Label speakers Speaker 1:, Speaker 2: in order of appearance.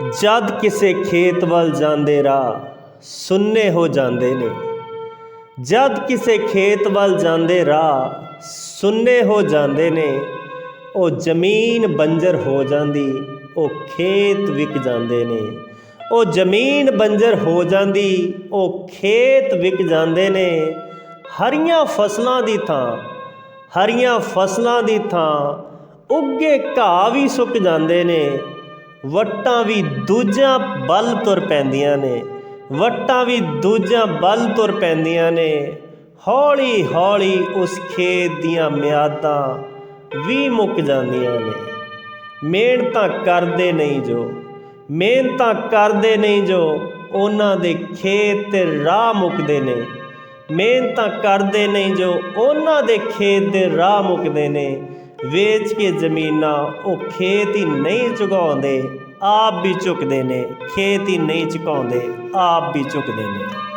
Speaker 1: ਜਦ ਕਿਸੇ ਖੇਤ ਵੱਲ ਜਾਂਦੇ ਰਾਹ, ਸੁੰਨੇ ਹੋ ਜਾਂਦੇ ਨੇ। ਜਦ ਕਿਸੇ ਖੇਤ ਵੱਲ ਜਾਂਦੇ ਰਾਹ, ਸੁੰਨੇ ਹੋ ਜਾਂਦੇ ਨੇ। ਉਹ ਜ਼ਮੀਨ ਬੰਜਰ ਹੋ ਜਾਂਦੀ, ਉਹ ਖੇਤ ਵਿਕ ਜਾਂਦੇ ਨੇ। ਉਹ ਜ਼ਮੀਨ ਬੰਜਰ ਹੋ ਜਾਂਦੀ, ਉਹ ਖੇਤ ਵਿਕ ਜਾਂਦੇ ਨੇ। ਹਰੀਆਂ ਫਸਲਾਂ ਦੀ ਥਾਂ, ਹਰੀਆਂ ਫਸਲਾਂ ਦੀ ਥਾਂ, ਉੱਗੇ ਘਾਹ ਵੀ ਸੁੱਕ ਜਾਂਦੇ ਨੇ। ਵਟਾਂ ਵੀ ਦੂਜਿਆਂ ਬਲ ਤੁਰ ਪੈਂਦੀਆਂ ਨੇ, ਵਟਾਂ ਵੀ ਦੂਜਿਆਂ ਬਲ ਤੁਰ ਪੈਂਦੀਆਂ ਨੇ। ਹੌਲੀ ਹੌਲੀ ਉਸ ਖੇਤ ਦੀਆਂ ਮਿਆਦਾਂ ਵੀ ਮੁੱਕ ਜਾਂਦੀਆਂ ਨੇ। ਮਿਹਨਤਾਂ ਕਰਦੇ ਨਹੀਂ ਜੋ ਮਿਹਨਤਾਂ ਕਰਦੇ ਨਹੀਂ ਜੋ, ਉਹਨਾਂ ਦੇ ਖੇਤ ਤੇ ਰਾਹ ਮੁੱਕਦੇ ਨੇ। ਮਿਹਨਤਾਂ ਕਰਦੇ ਨਹੀਂ ਜੋ, ਉਹਨਾਂ ਦੇ ਖੇਤ ਦੇ ਰਾਹ ਮੁੱਕਦੇ ਨੇ। ਵੇਚ ਕੇ ਜ਼ਮੀਨਾਂ ਉਹ ਖੇਤ ਹੀ ਨਹੀਂ ਚੁਗਾਉਂਦੇ, ਆਪ ਵੀ ਝੁਕਦੇ ਨੇ, ਖੇਤ ਹੀ ਨਹੀਂ ਚੁਕਾਉਂਦੇ, ਆਪ ਵੀ ਝੁਕਦੇ ਨੇ।